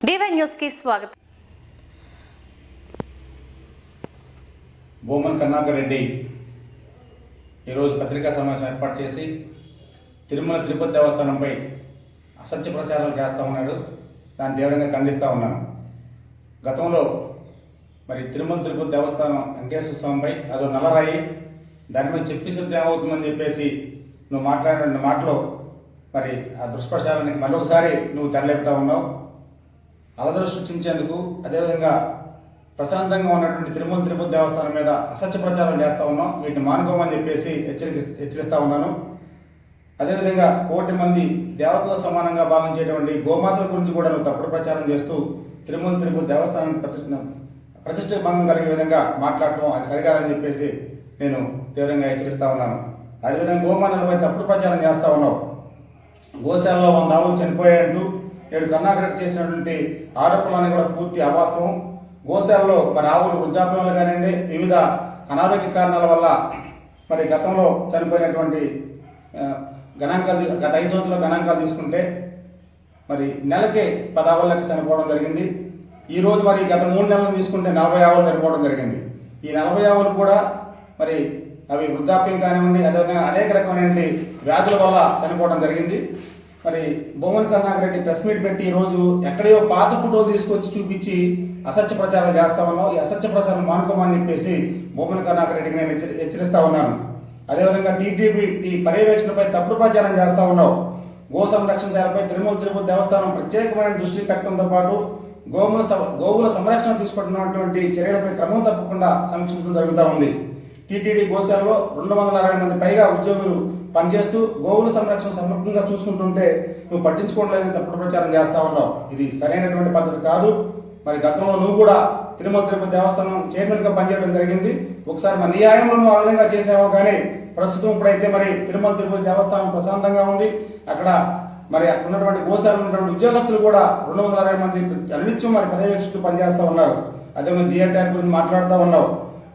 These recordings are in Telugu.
డివై న్యూస్కి స్వాగతం. భూమన్ కర్ణాకర్ రెడ్డి ఈరోజు పత్రికా సమావేశం ఏర్పాటు చేసి తిరుమల తిరుపతి దేవస్థానంపై అసత్య ప్రచారాలు చేస్తూ ఉన్నాడు. దాన్ని తీవ్రంగా ఖండిస్తూ ఉన్నాను. గతంలో మరి తిరుమల తిరుపతి దేవస్థానం వెంకటేశ్వర స్వామిపై అదో నల్లరాయి దాని మీద చెప్పిస్తే ఏమవుతుందని చెప్పేసి నువ్వు మాట్లాడిన మాటలో మరి ఆ దుష్ప్రచారానికి మరొకసారి నువ్వు తెరలేపుతా ఉన్నావు. అలదలు సృష్టించేందుకు అదేవిధంగా ప్రశాంతంగా ఉన్నటువంటి తిరుమల తిరుపతి దేవస్థానం మీద అసత్య ప్రచారం చేస్తూ ఉన్నాం. వీటిని మానుకోమని చెప్పేసి హెచ్చరిక హెచ్చరిస్తూ ఉన్నాను. అదేవిధంగా కోటి మంది దేవతలో సమానంగా భావించేటువంటి గోమాతల గురించి కూడా నువ్వు తప్పుడు ప్రచారం చేస్తూ తిరుమల తిరుపతి దేవస్థానానికి ప్రతిష్ట ప్రతిష్ట భంగం కలిగే విధంగా మాట్లాడటం అది సరికాదని చెప్పేసి నేను తీవ్రంగా హెచ్చరిస్తూ ఉన్నాను. అదేవిధంగా గోమాతలపై తప్పుడు ప్రచారం చేస్తూ ఉన్నావు. గోశాలలో వంద ఆవులు చనిపోయాయంటూ నేడు కర్ణాకరెడ్డి చేసినటువంటి ఆరోపణలన్నీ కూడా పూర్తి అవాస్తవం. గోశాలలో మరి ఆవులు వృద్ధాప్యం కానివ్వండి వివిధ అనారోగ్య కారణాల వల్ల మరి గతంలో చనిపోయినటువంటి గణాంకాలు గత ఐదు సంవత్సరాల గణాంకాలు తీసుకుంటే మరి నెలకే పదావులకి చనిపోవడం జరిగింది. ఈరోజు మరి గత మూడు నెలలు తీసుకుంటే నలభై ఆవులు చనిపోవడం జరిగింది. ఈ నలభై ఆవులు కూడా మరి అవి వృద్ధాప్యం కానివ్వండి అదేవిధంగా అనేక రకమైన వ్యాధుల వల్ల చనిపోవడం జరిగింది. మరి బొమ్మన్ కరుణాకర్ ప్రెస్ మీట్ పెట్టి ఈరోజు ఎక్కడో పాత ఫోటోలు తీసుకొచ్చి చూపించి అసత్య ప్రచారం చేస్తా ఉన్నావు. ఈ అసత్య ప్రచారం మానుకోమని చెప్పేసి బొమ్మన్ కరుణాకరెడ్డికి నేను హెచ్చరి- హెచ్చరిస్తా ఉన్నాను. అదేవిధంగా టీడీపీ పర్యవేక్షణపై తప్పుడు ప్రచారం చేస్తా ఉన్నావు. గో సంరక్షణ శాఖపై తిరుమల తిరుపతి దేవస్థానం ప్రత్యేకమైన దృష్టి పెట్టడంతో పాటు గోముల సం- గోవుల సంరక్షణ తీసుకుంటున్నటువంటి చర్యలపై క్రమం తప్పకుండా సమీక్షించడం జరుగుతూ ఉంది. టీటీడీ గోశాలలో రెండు వందల అరవై మంది పైగా ఉద్యోగులు పనిచేస్తూ గోవుల సంరక్షణ సమగ్రంగా చూసుకుంటుంటే నువ్వు పట్టించుకోవడం తప్పుడు ప్రచారం చేస్తా ఉన్నావు. ఇది సరైనటువంటి పద్ధతి కాదు. మరి గతంలో నువ్వు కూడా తిరుమల తిరుపతి దేవస్థానం చైర్మన్గా పనిచేయడం జరిగింది. ఒకసారి మరి నీ నువ్వు ఆ విధంగా చేసావు కానీ ప్రస్తుతం ఇప్పుడైతే మరి తిరుమల తిరుపతి దేవస్థానం ప్రశాంతంగా ఉంది. అక్కడ మరి అక్కడ ఉన్నటువంటి గోశాల ఉన్నటువంటి ఉద్యోగస్తులు కూడా రెండు వందల అరవై మంది అనిత్యం మరి పర్యవేక్షిస్తూ పనిచేస్తూ ఉన్నారు. అదేవిధంగా జియో ట్యాక్ గురించి మాట్లాడుతూ ఉన్నావు.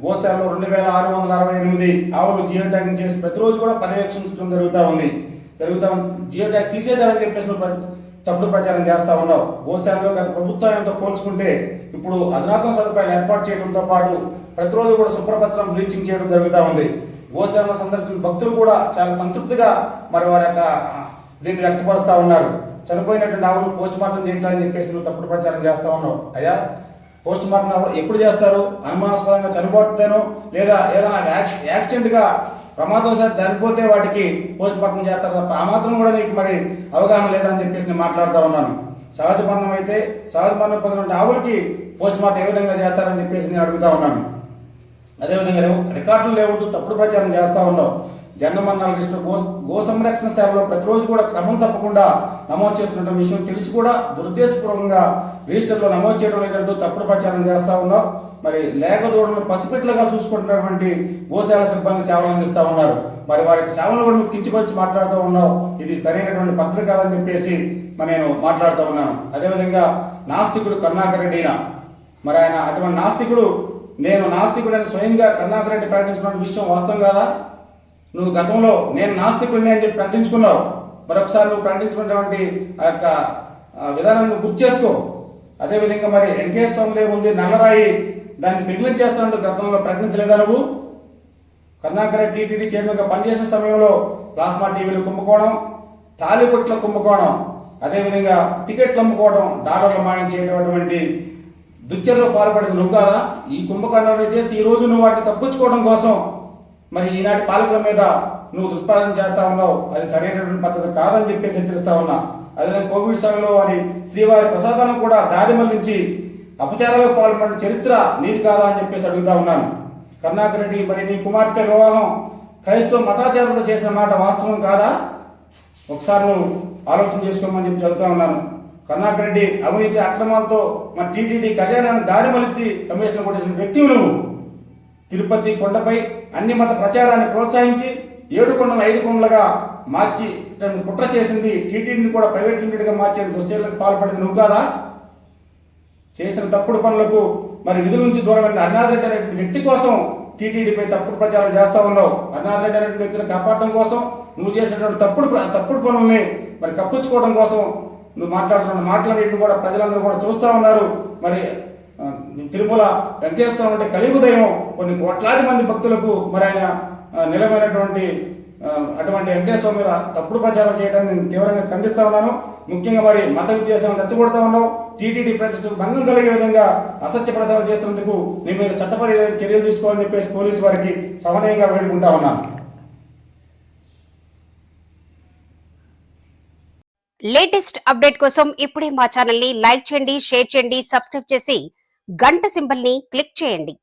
గోశాలలో రెండు వేల ఆరు వందల అరవై ఎనిమిది ఆవులు జియో ట్యాగింగ్ చేసి ప్రతిరోజు కూడా పర్యవేక్షించడం జరుగుతూ ఉంది. జరుగుతూ జియో ట్యాగ్ తీసేశారని చెప్పేసి తప్పుడు ప్రచారం చేస్తా ఉన్నావు. గోశాలలో గత ప్రభుత్వంతో పోల్చుకుంటే ఇప్పుడు అధునాతన సదుపాయాలు ఏర్పాటు చేయడంతో పాటు ప్రతిరోజు కూడా శుభ్రపత్రం బ్లీచింగ్ చేయడం జరుగుతూ ఉంది. గోశాలను సందర్శించిన భక్తులు కూడా చాలా సంతృప్తిగా మరి వారి యొక్క దీన్ని వ్యక్తపరుస్తూ ఉన్నారు. చనిపోయినటువంటి ఆవులు పోస్ట్ మార్టం చేయాలని చెప్పేసి నువ్వు తప్పుడు ప్రచారం చేస్తూ ఉన్నావు. అయ్యా పోస్ట్ మార్టం ఎప్పుడు చేస్తారు? అనుమానాస్పదంగా చనిపోతేనో లేదా ఏదైనా యాక్సి- యాక్సిడెంట్గా ప్రమాదవశాత్తు చనిపోతే వాటికి పోస్ట్ మార్టం చేస్తారు తప్ప ఆ మాత్రం కూడా నీకు మరి అవగాహన లేదని చెప్పేసి నేను మాట్లాడుతూ ఉన్నాను. సహజ మరణం అయితే సహజ మరణం పొందిన ఆవులకి పోస్ట్ మార్టం ఏ విధంగా చేస్తారని చెప్పేసి నేను అడుగుతా ఉన్నాను. అదేవిధంగా రికార్డులు లేవుంటూ తప్పుడు ప్రచారం చేస్తూ ఉన్నావు. జన్మమరణాల లిస్టు గో గో సంరక్షణ సేవలో ప్రతిరోజు కూడా క్రమం తప్పకుండా నమోదు చేస్తున్న విషయం తెలిసి కూడా దురుద్దేశపూర్వకంగా రిజిస్టర్లో నమోదు చేయడం లేదంటూ తప్పుడు ప్రచారం చేస్తా ఉన్నావు మరి లేక దూడలను పసిపెట్లుగా చూసుకుంటున్నటువంటి గోశాల సిబ్బంది సేవలు అందిస్తా ఉన్నారు. మరి వారికి సేవలు కూడా నువ్వు కించిపరిచి మాట్లాడుతూ ఉన్నావు. ఇది సరైనటువంటి పద్ధతి కాదని చెప్పేసి మరి నేను మాట్లాడుతూ ఉన్నాను. అదేవిధంగా నాస్తికుడు కర్ణాకర్ రెడ్డిన మరి ఆయన అటువంటి నాస్తికుడు నేను నాస్తికుడని స్వయంగా కర్ణాకర్ రెడ్డి ప్రకటించుకున్న విషయం వాస్తవం కాదా? నువ్వు గతంలో నేను నాస్తికుడిని అని చెప్పి ప్రకటించుకున్నావు. మరొకసారి నువ్వు ప్రకటించుకున్నటువంటి ఆ యొక్క విధానాన్ని నువ్వు గుర్తు చేసుకో. అదేవిధంగా మరి ఎన్కే స్వామి ఉంది నల్లరాయి దాన్ని మిగిలించేస్తానంటూ గతంలో ప్రకటించలేదా నువ్వు? కర్ణాకర టీటీడీ చైర్మన్గా పనిచేసిన సమయంలో ప్లాస్మా టీవీలు కుంభకోణం తాలిబొట్ల కుంభకోణం అదేవిధంగా టికెట్లు అమ్ముకోవడం డాలర్లు మాయం చేయటువంటి దుచ్చర్లో పాల్పడింది నువ్వు కాదా? ఈ కుంభకోణాలు చేసి ఈ రోజు నువ్వు వాటిని కప్పించుకోవడం కోసం మరి ఈనాటి పాలకుల మీద నువ్వు దుష్పాలన చేస్తా ఉన్నావు. అది సరైనటువంటి పద్ధతి కాదని చెప్పేసి హెచ్చరిస్తా ఉన్నా. అదే కోవిడ్ సమయంలో వారి శ్రీవారి ప్రసాదాలను కూడా దారి మళ్ళించి అపచారాలకు పాల్పడిన చరిత్ర నీది కాదా అని చెప్పేసి అడుగుతా ఉన్నాను. కర్ణాకర్ రెడ్డి మరి నీ కుమార్తె వివాహం క్రైస్తవ మతాచారంతో చేసిన మాట వాస్తవం కాదా? ఒకసారి నువ్వు ఆలోచన చేసుకోమని చెప్పి చెబుతా ఉన్నాను. కర్ణాకర్ రెడ్డి అవినీతి అక్రమాలతో మన టీటీడీ ఖజానాన్ని దారి మలిచి కమిషనర్ కొట్టేసిన వ్యక్తివి నువ్వు. తిరుపతి కొండపై అన్ని మత ప్రచారాన్ని ప్రోత్సహించి ఏడు కొండలు ఐదు కొండలుగా మార్చి తను కుట్ర చేసింది. టీటీడీని కూడా ప్రైవేట్ లిమిటెడ్గా మార్చిన దుశ్చర్యలకు పాల్పడింది. నువ్వు కాదా? చేసిన తప్పుడు పనులకు మరి విధుల నుంచి దూరమైన అరుణాథ్ రెడ్డి అనేటువంటి వ్యక్తి కోసం టీటీడీపై తప్పుడు ప్రచారం చేస్తా ఉన్నావు. అరుణాథ్ రెడ్డి అనేటువంటి వ్యక్తిని కాపాడటం కోసం నువ్వు చేసినటువంటి తప్పుడు ప్ర- తప్పుడు పనుల్ని మరి కప్పించుకోవడం కోసం నువ్వు మాట్లాడుతున్న మాటలన్నింటిని కూడా ప్రజలందరూ కూడా చూస్తూ ఉన్నారు. మరి తిరుమల వెంకటేశ్వరం అంటే కలియుగ దైవం. కొన్ని కోట్లాది మంది భక్తులకు మరి ఆయన నిలమైనటువంటి అటువంటి వెంకటేశ్వర మీద తప్పుడు ప్రచారం చేయడం నేను తీవ్రంగా ఖండిస్తా ఉన్నాను. ముఖ్యంగా మరి మత విద్వేషం రెచ్చగొడతా ఉన్నాం టీటీడీ ప్రతిష్టకు భంగం కలిగే విధంగా అసత్య ప్రచారం చేస్తున్నందుకు నీ మీద చట్టపరి చర్యలు తీసుకోవాలని చెప్పేసి పోలీసు వారికి సమన్వయంగా వేడుకుంటా ఉన్నాను. లేటెస్ట్ అప్డేట్ కోసం ఇప్పుడే మా ఛానల్ని లైక్ చేయండి షేర్ చేయండి సబ్స్క్రైబ్ చేసి గంట సింబల్ని క్లిక్ చేయండి.